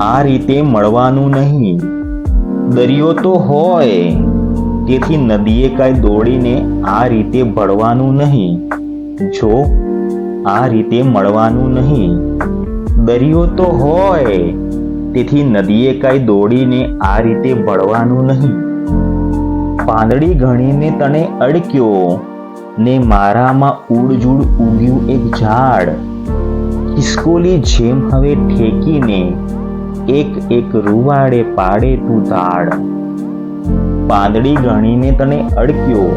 આ રીતે મળવાનું નહીં. દરિયો તો હોય, તેથી નદીએ કાંઈ દોડીને આ રીતે ભળવાનું નહીં. જો આ રીતે મળવાનું નહીં. દરિયો તો હોય, તેથી નદીએ કાંઈ દોડીને આ રીતે ભળવાનું નહીં. પાંદડી ગણીને તને અડક્યો, ને મારામાં ઉડજુડ ઉગ્યું એક ઝાડ. ખિસકોલી જેમ હવે ઠેકીને એક એક રૂવાડે પાડે તું તાળ પાંદડી ગણીને તને અડક્યો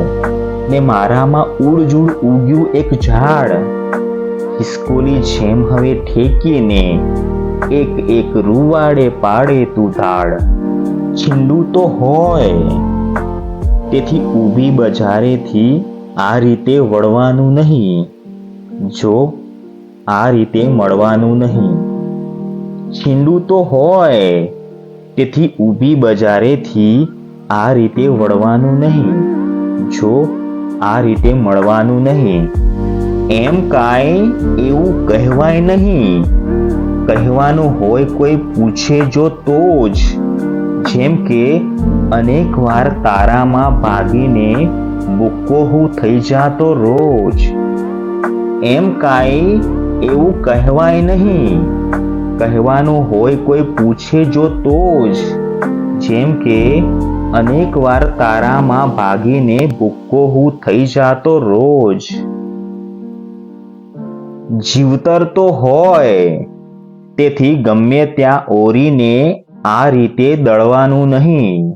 ને મારામાં ઉડજુડ ઉગ્યું એક ઝાડ. ખિસકોલી જેમ હવે ઠેકીને એક એક રૂવાડે પાડે તું તાળ છીંડું તો હોય. તેથી ઊભી બજારેથી આ રીતે વળવાનું નહીં. જો આ રીતે મળવાનું નહીં. છીંડું તો હોય, તેથી ઊભી બજારેથી આ રીતે વળવાનું નહીં. જો આ રીતે મળવાનું નહીં, એમ કાંઈ એવું કહેવાય નહીં. કહેવાનું હોય કોઈ પૂછે જો તો જ. જેમ કે, અનેક વાર તારામાં ભાગીને બુક્કો હું થઈ જાતો રોજ. એમ કાંઈ એવું કહેવાય નહીં. કહેવાનું હોય કોઈ પૂછે જો તો જ. જેમ કે, અનેક વાર તારામાં ભાગીને ભૂક્કો હું થઈ જાતો રોજ. જીવતર તો હોય. તેથી ગમે ત્યાં ઓરીને આ રીતે દળવાનું નહીં.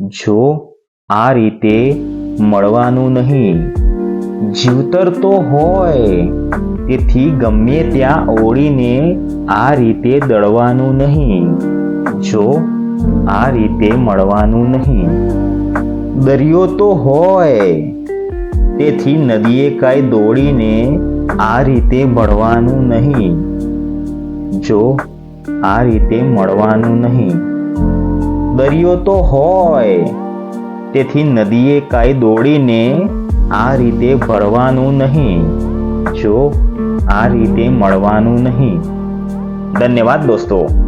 જો આ રીતે મળવાનું નહીં. જીવતર તો હોય. તેથી ગમે ત્યાં ઓળીને આ રીતે દળવાનું નહીં. જો આ રીતે મળવાનું નહીં. દરિયો તો હોય. તેથી નદીએ કાંઈ દોડીને આ રીતે ભળવાનું નહીં. જો આ રીતે મળવાનું નહીં. દરિયો તો હોય. તેથી નદીએ કાંઈ દોડીને આ રીતે ભળવાનું નહીં. જો આ રીતે મળવાનું નહીં. ધન્યવાદ દોસ્તો.